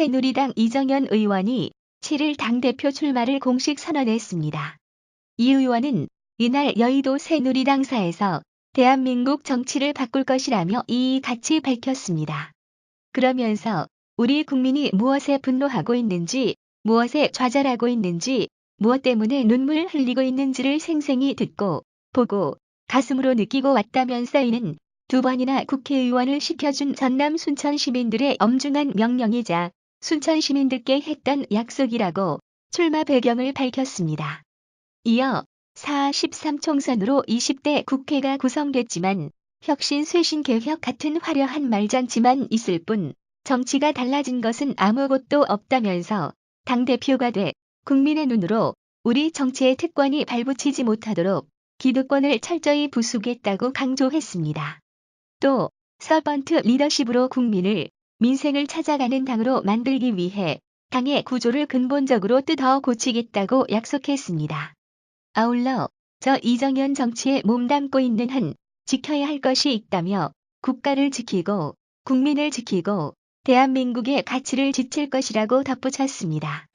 새누리당 이정현 의원이 7일 당대표 출마를 공식 선언했습니다. 이 의원은 이날 여의도 새누리당사에서 대한민국 정치를 바꿀 것이라며 이같이 밝혔습니다. 그러면서 우리 국민이 무엇에 분노하고 있는지, 무엇에 좌절하고 있는지, 무엇 때문에 눈물 흘리고 있는지를 생생히 듣고, 보고, 가슴으로 느끼고 왔다면 서 이는 두 번이나 국회의원을 시켜준 전남 순천 시민들의 엄중한 명령이자 순천 시민들께 했던 약속이라고 출마 배경을 밝혔습니다. 이어 4 13 총선으로 20대 국회가 구성됐지만 혁신 쇄신 개혁 같은 화려한 말장치만 있을 뿐 정치가 달라진 것은 아무것도 없다면서 당대표가 돼 국민의 눈으로 우리 정치의 특권이 발붙이지 못하도록 기득권을 철저히 부수겠다고 강조했습니다. 또 서번트 리더십으로 국민을 민생을 찾아가는 당으로 만들기 위해 당의 구조를 근본적으로 뜯어 고치겠다고 약속했습니다. 아울러 저 이정현 정치에 몸담고 있는 한 지켜야 할 것이 있다며 국가를 지키고 국민을 지키고 대한민국의 가치를 지킬 것이라고 덧붙였습니다.